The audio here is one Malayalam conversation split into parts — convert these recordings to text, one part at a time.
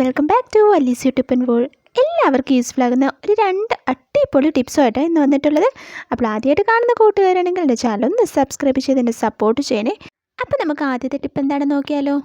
Welcome back to Alees YouTube and world എല്ലാവർക്കും യൂസ്ഫുൾ ആകുന്ന ഒരു രണ്ട് അടിപൊളി ടിപ്സുമായിട്ടാണ് ഇന്ന് വന്നിട്ടുള്ളത്. അപ്പോൾ ആദ്യമായിട്ട് കാണുന്ന കൂട്ടുകാരാണെങ്കിൽ എന്റെ ചാനൽ ഒന്ന് സബ്സ്ക്രൈബ് ചെയ്ത് എന്നെ സപ്പോർട്ട് ചെയ്യണേ. അപ്പോൾ നമുക്ക് ആദ്യത്തെ ടിപ്പ് എന്താണെന്ന് നോക്കിയാലോ?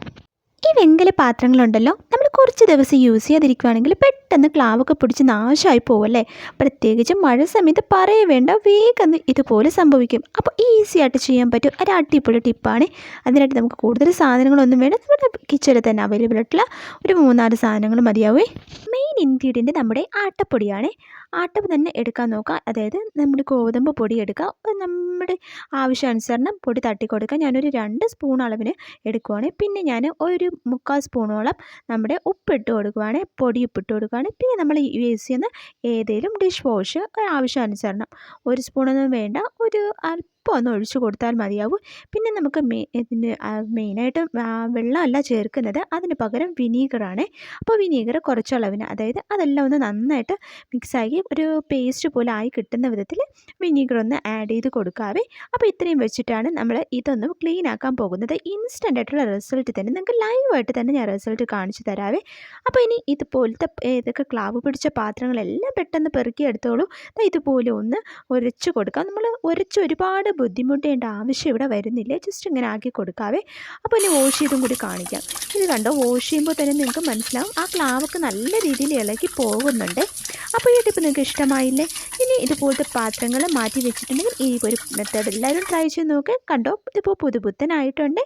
ഈ വെങ്കല പാത്രങ്ങളുണ്ടല്ലോ നമ്മൾ കുറച്ച് ദിവസം യൂസ് ചെയ്യാതിരിക്കുവാണെങ്കിൽ പെട്ടെന്ന് ക്ലാവൊക്കെ പിടിച്ച് നാശമായി പോവല്ലേ പ്രത്യേകിച്ച് മഴ സമയത്ത് പറയേ വേണ്ട വേഗം ഇതുപോലെ സംഭവിക്കും. അപ്പോൾ ഈസി ആയിട്ട് ചെയ്യാൻ പറ്റും. ഒരു അടിപൊളി ടിപ്പാണ് അതിനായിട്ട് നമുക്ക് കൂടുതൽ സാധനങ്ങളൊന്നും വേണ്ട. നമ്മുടെ കിച്ചണിൽ തന്നെ അവൈലബിൾ ആയിട്ടുള്ള ഒരു മൂന്നാൽ സാധനങ്ങൾ മതിയാവേ. മെയിൻ ഇൻഗ്രീഡിയന്റ് നമ്മുടെ ആട്ടപ്പൊടിയാണ്. ആട്ടപ്പ് തന്നെ എടുക്കാൻ നോക്കുക. അതായത് നമ്മുടെ ഗോതമ്പ് പൊടി എടുക്കുക. നമ്മുടെ ആവശ്യാനുസരണം പൊടി തട്ടി കൊടുക്കുക. ഞാനൊരു രണ്ട് സ്പൂൺ അളവിന് എടുക്കുവാണ്. പിന്നെ ഞാൻ ഒരു മുക്കാൽ സ്പൂണോളം നമ്മുടെ ഉപ്പിട്ട് കൊടുക്കുവാണ്. പൊടി ഉപ്പിട്ട് കൊടുക്കുവാണ്. പിന്നെ നമ്മൾ യൂസ് ചെയ്യുന്ന ഏതെങ്കിലും ഡിഷ് വാഷ് ആവശ്യാനുസരണം. ഒരു സ്പൂണൊന്നും വേണ്ട. ഒരു അല്പം ഒന്ന് ഒഴിച്ചു കൊടുത്താൽ മതിയാവും. പിന്നെ നമുക്ക് ഇതിന് മെയിനായിട്ട് വെള്ളമല്ല ചേർക്കുന്നത്. അതിന് പകരം വിനീഗറാണ്. അപ്പോൾ വിനീഗർ കുറച്ചളവിന് അതായത് അതെല്ലാം ഒന്ന് നന്നായിട്ട് മിക്സാക്കി ഒരു പേസ്റ്റ് പോലെ ആയി കിട്ടുന്ന വിധത്തിൽ വിനീഗർ ഒന്ന് ആഡ് ചെയ്ത് കൊടുക്കാവേ. അപ്പോൾ ഇത്രയും വെച്ചിട്ടാണ് നമ്മൾ ഇതൊന്ന് ക്ലീൻ ആക്കാൻ പോകുന്നത്. ഇൻസ്റ്റന്റ് ആയിട്ടുള്ള റിസൾട്ട് തന്നെ നിങ്ങൾക്ക് ലൈവായിട്ട് തന്നെ ഞാൻ റിസൾട്ട് കാണിച്ചു തരാവേ. അപ്പോൾ ഇനി ഇതുപോലത്തെ ഏതൊക്കെ ക്ലാവ് പിടിച്ച പാത്രങ്ങളെല്ലാം പെട്ടെന്ന് പെറുക്കി എടുത്തോളൂ. ഇതുപോലെ ഒന്ന് ഉരച്ച് കൊടുക്കാം. നമ്മൾ ഉരച്ച് ഒരുപാട് ബുദ്ധിമുട്ടേണ്ട ആവശ്യം ഇവിടെ വരുന്നില്ല? ജസ്റ്റ് ഇങ്ങനെ ആക്കി കൊടുക്കാവേ. അപ്പോൾ ഇനി വാഷ് ചെയ്തും കൂടി കാണിക്കാം. ഇത് കണ്ടോ വാഷ് ചെയ്യുമ്പോൾ തന്നെ നിങ്ങൾക്ക് മനസ്സിലാവും. ആ ക്ലാവൊക്കെ നല്ല രീതിയിൽ ഇളക്കി പോകുന്നുണ്ട്. അപ്പോൾ ഈ ടിപ്പ് നിങ്ങൾക്ക് ഇഷ്ടമായില്ലേ? ഇനി ഇതുപോലത്തെ പാത്രങ്ങൾ മാറ്റി വെച്ചിട്ടുണ്ടെങ്കിൽ ഈ ഒരു മെത്തേഡ് എല്ലാവരും ട്രൈ ചെയ്ത് നോക്കുക കണ്ടോ ഇതിപ്പോൾ പുതുപുത്തനായിട്ടുണ്ട്.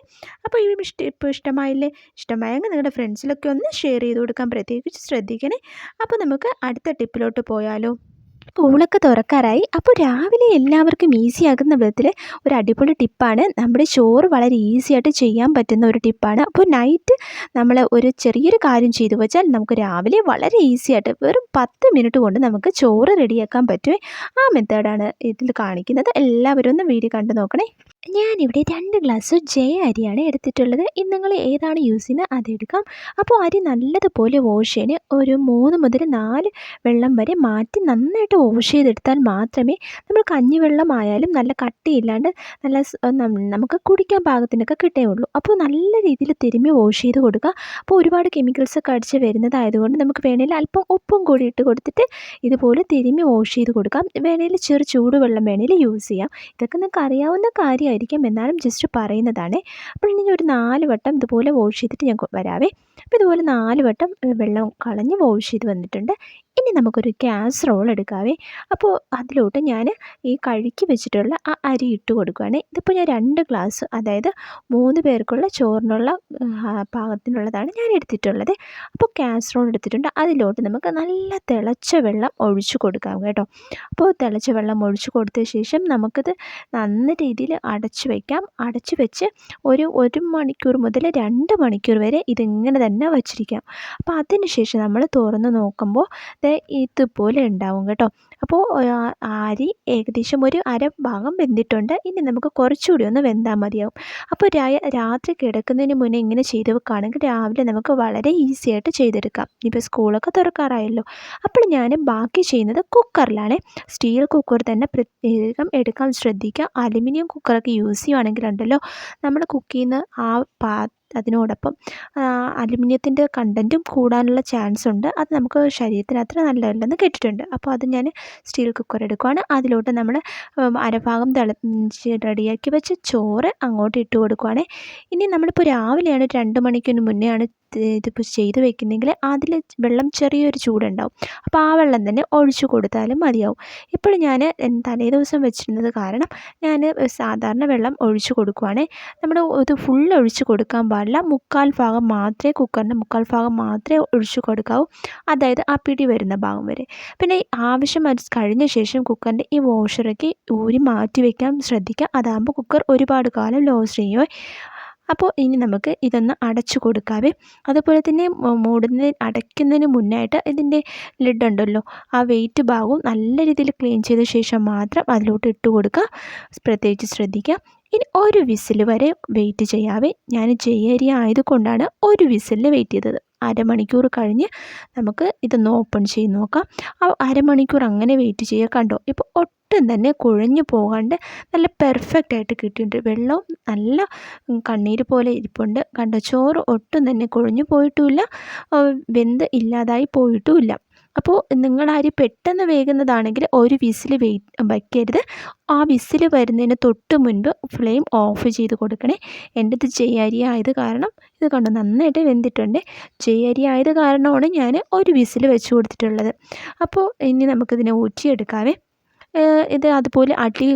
അപ്പോൾ ഈ ടിപ്പ് ഇഷ്ടമായില്ലേ? ഇഷ്ടമായെങ്കിൽ നിങ്ങളുടെ ഫ്രണ്ട്സിലൊക്കെ ഒന്ന് ഷെയർ ചെയ്ത് കൊടുക്കാൻ പ്രത്യേകിച്ച് ശ്രദ്ധിക്കണേ. അപ്പോൾ നമുക്ക് അടുത്ത ടിപ്പിലോട്ട് പോയാലോ? സ്കൂളൊക്കെ തുറക്കാറായി. അപ്പോൾ രാവിലെ എല്ലാവർക്കും ഈസി ആകുന്ന വിധത്തിൽ ഒരു അടിപൊളി ടിപ്പാണ്. നമ്മുടെ ചോറ് വളരെ ഈസി ആയിട്ട് ചെയ്യാൻ പറ്റുന്ന ഒരു ടിപ്പാണ്. അപ്പോൾ നൈറ്റ് നമ്മൾ ഒരു ചെറിയൊരു കാര്യം ചെയ്തു വെച്ചാൽ നമുക്ക് രാവിലെ വളരെ ഈസി ആയിട്ട് വെറും പത്ത് മിനിറ്റ് കൊണ്ട് നമുക്ക് ചോറ് റെഡിയാക്കാൻ പറ്റുമേ ആ മെത്തേഡാണ് ഇതിൽ കാണിക്കുന്നത്. എല്ലാവരും ഒന്ന് വീഡിയോ കണ്ടു നോക്കണേ. ഞാനിവിടെ രണ്ട് ഗ്ലാസ് ജയ അരിയാണ് എടുത്തിട്ടുള്ളത്. ഇന്ന് നിങ്ങൾ ഏതാണ് യൂസ് ചെയ്യുന്നത് അതെടുക്കാം അപ്പോൾ അരി നല്ലതുപോലെ വാഷ് ചെയ്യാൻ ഒരു മൂന്ന് മുതൽ നാല് വെള്ളം വരെ മാറ്റി നന്നായിട്ട് വാഷ് ചെയ്തെടുത്താൽ മാത്രമേ നമ്മൾ കഞ്ഞിവെള്ളമായാലും നല്ല കട്ടിയില്ലാണ്ട് നല്ല നമുക്ക് കുടിക്കാൻ പാകത്തിനൊക്കെ കിട്ടേയുള്ളൂ. അപ്പോൾ നല്ല രീതിയിൽ തിരുമ്മി വാഷ് ചെയ്ത് കൊടുക്കുക. അപ്പോൾ ഒരുപാട് കെമിക്കൽസ് ഒക്കെ അടിച്ച് വരുന്നതായതുകൊണ്ട് നമുക്ക് വേണമെങ്കിൽ അല്പം ഉപ്പും കൂടി ഇട്ട് കൊടുത്തിട്ട് ഇതുപോലെ തിരുമ്മി വാഷ് ചെയ്ത് കൊടുക്കാം. വേണമെങ്കിൽ ചെറു ചൂടുവെള്ളം വേണമെങ്കിൽ യൂസ് ചെയ്യാം. ഇതൊക്കെ നിങ്ങൾക്ക് അറിയാവുന്ന കാര്യമായിരിക്കും എന്നാലും ജസ്റ്റ് പറയുന്നതാണ്. അപ്പോൾ ഇനി ഒരു നാല് വട്ടം ഇതുപോലെ വാഷ് ചെയ്തിട്ട് ഞാൻ വരാവേ. അപ്പോൾ ഇതുപോലെ നാല് വട്ടം വെള്ളം കളഞ്ഞ് വാഷ് ചെയ്ത് വന്നിട്ടുണ്ട്. ഇനി നമുക്കൊരു ഗ്യാസ് റോൾ എടുക്കാവേ. അപ്പോൾ അതിലോട്ട് ഞാൻ ഈ കഴുക്കി വെച്ചിട്ടുള്ള ആ അരി ഇട്ട് കൊടുക്കുകയാണ് ഇതിപ്പോൾ ഞാൻ രണ്ട് ഗ്ലാസ് അതായത് മൂന്ന് പേർക്കുള്ള ചോറിനുള്ള പാകത്തിനുള്ളതാണ് ഞാൻ എടുത്തിട്ടുള്ളത്. അപ്പോൾ കാസറോൾ എടുത്തിട്ടുണ്ട്. അതിലോട്ട് നമുക്ക് നല്ല തിളച്ച വെള്ളം ഒഴിച്ചു കൊടുക്കാം കേട്ടോ. അപ്പോൾ തിളച്ച വെള്ളം ഒഴിച്ചു കൊടുത്ത ശേഷം നമുക്കിത് നന്ന രീതിയിൽ അടച്ചു വയ്ക്കാം അടച്ചു വെച്ച് ഒരു ഒരു മണിക്കൂർ മുതൽ രണ്ട് മണിക്കൂർ വരെ ഇതിങ്ങനെ തന്നെ വച്ചിരിക്കാം. അപ്പോൾ അതിന് ശേഷം നമ്മൾ തുറന്ന് നോക്കുമ്പോൾ ഇതുപോലെ ഉണ്ടാവും കേട്ടോ. അപ്പോൾ അരി ഏകദേശം ഒരു അര ഭാഗം വെന്തിട്ടുണ്ട്. ഇനി നമുക്ക് കുറച്ചുകൂടി ഒന്ന് വെന്താൽ മതിയാവും. അപ്പോൾ രാത്രി കിടക്കുന്നതിന് മുന്നേ ഇങ്ങനെ ചെയ്ത് വെക്കുകയാണെങ്കിൽ രാവിലെ നമുക്ക് വളരെ ഈസി ആയിട്ട് ചെയ്തെടുക്കാം. ഇപ്പോൾ സ്കൂളൊക്കെ തുറക്കാറായല്ലോ. അപ്പോൾ ഞാൻ ബാക്കി ചെയ്യുന്നത് കുക്കറിലാണ്. സ്റ്റീൽ കുക്കർ തന്നെ പ്രത്യേകം എടുക്കാൻ ശ്രദ്ധിക്കുക. അലുമിനിയം കുക്കറൊക്കെ യൂസ് ചെയ്യുകയാണെങ്കിലുണ്ടല്ലോ നമ്മൾ കുക്ക് ചെയ്യുന്ന ആ പാ അതിനോടൊപ്പം അലുമിനിയത്തിന്റെ കണ്ടന്റും കൂടാനുള്ള ചാൻസ് ഉണ്ട്. അത് നമുക്ക് ശരീരത്തിന് അത്ര നല്ലതല്ലെന്ന് കേട്ടിട്ടുണ്ട്. അപ്പോൾ അത് ഞാൻ സ്റ്റീൽ കുക്കർ എടുക്കുവാണ്. അതിലോട്ട് നമ്മൾ അരഭാഗം തിളച്ച് റെഡിയാക്കി വെച്ച ചോറ് അങ്ങോട്ട് ഇട്ട് കൊടുക്കുവാണ്. ഇനി നമ്മളിപ്പോൾ രാവിലെയാണ് രണ്ട് മണിക്കൊന്ന് മുന്നെയാണ് ഇതിപ്പോൾ ചെയ്ത് വെക്കുന്നെങ്കിൽ അതിൽ വെള്ളം ചെറിയൊരു ചൂടുണ്ടാവും. അപ്പോൾ ആ വെള്ളം തന്നെ ഒഴിച്ചു കൊടുത്താലും മതിയാവും. ഇപ്പോൾ ഞാൻ തലേ ദിവസം വെച്ചിരുന്നത് കാരണം ഞാൻ സാധാരണ വെള്ളം ഒഴിച്ചു കൊടുക്കുവാണ്. നമ്മൾ ഇത് ഫുൾ ഒഴിച്ചു കൊടുക്കാൻ പാടില്ല. മുക്കാൽ ഭാഗം മാത്രമേ കുക്കറിന്റെ മുക്കാൽ ഭാഗം മാത്രമേ ഒഴിച്ചു കൊടുക്കാവൂ. അതായത് ആ പിടി വരുന്ന ഭാഗം വരെ. പിന്നെ ആവശ്യം കഴിഞ്ഞ ശേഷം കുക്കറിന്റെ ഈ വാഷറൊക്കെ ഊരി മാറ്റി വയ്ക്കാൻ ശ്രദ്ധിക്കുക. അതാകുമ്പോൾ കുക്കർ ഒരുപാട് കാലം ലോസ് ചെയ്യുമോ അപ്പോൾ ഇനി നമുക്ക് ഇതൊന്ന് അടച്ചു കൊടുക്കാവേ. അതുപോലെ തന്നെ മൂടുന്നതിന് അടയ്ക്കുന്നതിന് മുന്നായിട്ട് ഇതിന്റെ ലിഡ് ഉണ്ടല്ലോ ആ വെയിറ്റ് ഭാഗവും നല്ല രീതിയിൽ ക്ലീൻ ചെയ്ത ശേഷം മാത്രം അതിലോട്ട് ഇട്ട് കൊടുക്കുക. പ്രത്യേകിച്ച് ശ്രദ്ധിക്കുക. ഇനി ഒരു വിസിൽ വരെ വെയിറ്റ് ചെയ്യാവേ. ഞാൻ ജയരി ആയതുകൊണ്ടാണ് ഒരു വിസിലിൽ വെയിറ്റ് ചെയ്തത്. അരമണിക്കൂർ കഴിഞ്ഞ് നമുക്ക് ഇതൊന്ന് ഓപ്പൺ ചെയ്ത് നോക്കാം. ആ അരമണിക്കൂർ അങ്ങനെ വെയിറ്റ് ചെയ്യുക കണ്ടോ? ഇപ്പോൾ ഒട്ടും തന്നെ കുഴഞ്ഞു പോകാണ്ട് നല്ല പെർഫെക്റ്റ് ആയിട്ട് കിട്ടിയിട്ടുണ്ട്. വെള്ളവും നല്ല കണ്ണീര് പോലെ ഇരിപ്പുണ്ട്. കണ്ടോ? ചോറ് ഒട്ടും തന്നെ കുഴഞ്ഞു പോയിട്ടുമില്ല. വെന്ത് ഇല്ലാതായി പോയിട്ടുമില്ല. അപ്പോൾ നിങ്ങൾ അരി പെട്ടെന്ന് വേകുന്നതാണെങ്കിൽ ഒരു വിസിൽ വെയിറ്റ് വയ്ക്കരുത് ആ വിസിൽ വരുന്നതിന് തൊട്ട് മുൻപ് ഫ്ലെയിം ഓഫ് ചെയ്ത് കൊടുക്കണേ. എന്റെ ഇത് ജയരി ആയത് കാരണം ഇത് കണ്ടു നന്നായിട്ട് വെന്തിട്ടുണ്ട്. ജയരി ആയത് കാരണമാണ് ഞാൻ ഒരു വിസിൽ വെച്ച് കൊടുത്തിട്ടുള്ളത്. അപ്പോൾ ഇനി നമുക്കിതിനെ ഊറ്റിയെടുക്കാവേ. ഇത് അതുപോലെ അടി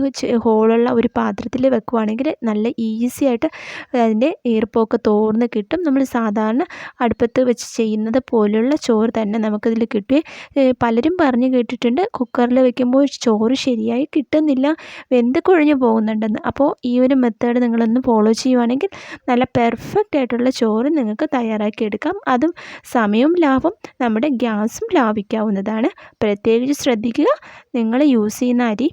ഹോളുള്ള ഒരു പാത്രത്തിൽ വെക്കുവാണെങ്കിൽ നല്ല ഈസി ആയിട്ട് അതിന്റെ ഈർപ്പമൊക്കെ തോർന്ന് കിട്ടും. നമ്മൾ സാധാരണ അടുപ്പത്ത് വെച്ച് ചെയ്യുന്നത് പോലെയുള്ള ചോറ് തന്നെ നമുക്കിതിൽ കിട്ടുകയും പലരും പറഞ്ഞു കേട്ടിട്ടുണ്ട് കുക്കറിൽ വെക്കുമ്പോൾ ചോറ് ശരിയായി കിട്ടുന്നില്ല വെന്ത് കുഴഞ്ഞു പോകുന്നുണ്ടെന്ന്. അപ്പോൾ ഈ ഒരു മെത്തേഡ് നിങ്ങളൊന്ന് ഫോളോ ചെയ്യുവാണെങ്കിൽ നല്ല പെർഫെക്റ്റ് ആയിട്ടുള്ള ചോറ് നിങ്ങൾക്ക് തയ്യാറാക്കി എടുക്കാം. അതും സമയവും ലാഭം നമ്മുടെ ഗ്യാസും ലാഭിക്കാവുന്നതാണ്. പ്രത്യേകിച്ച് ശ്രദ്ധിക്കുക നിങ്ങൾ യൂസ് ചെയ്യുന്ന അരി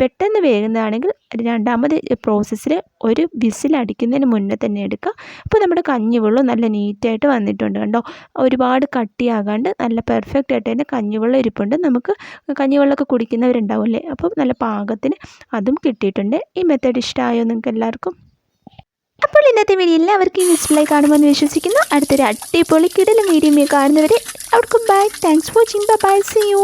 പെട്ടെന്ന് വേകുന്നതാണെങ്കിൽ രണ്ടാമത് പ്രോസസ്സിൽ ഒരു വിസിൽ അടിക്കുന്നതിന് മുന്നേ തന്നെ എടുക്കുക. അപ്പോൾ നമ്മുടെ കഞ്ഞിവെള്ളം നല്ല നീറ്റായിട്ട് വന്നിട്ടുണ്ട് കണ്ടോ? ഒരുപാട് കട്ടിയാകാണ്ട് നല്ല പെർഫെക്റ്റ് ആയിട്ട് തന്നെ കഞ്ഞിവെള്ളം ഇരിപ്പുണ്ട്. നമുക്ക് കഞ്ഞിവെള്ളമൊക്കെ കുടിക്കുന്നവരുണ്ടാവില്ലേ അപ്പം നല്ല പാകത്തിന് അതും കിട്ടിയിട്ടുണ്ട്. ഈ മെത്തേഡ് ഇഷ്ടമായോ നിങ്ങൾക്ക് എല്ലാവർക്കും? അപ്പോൾ ഇന്നത്തെ വീഡിയോ എല്ലാവർക്കും യൂസ്ഫുള്ളായി കാണുമെന്ന് വിശ്വസിക്കുന്നു. അടുത്തൊരു അടിപൊളി കിടലും വീഡിയോ കാണുന്നവരെ അവർക്കും bye thanks for watching bye see you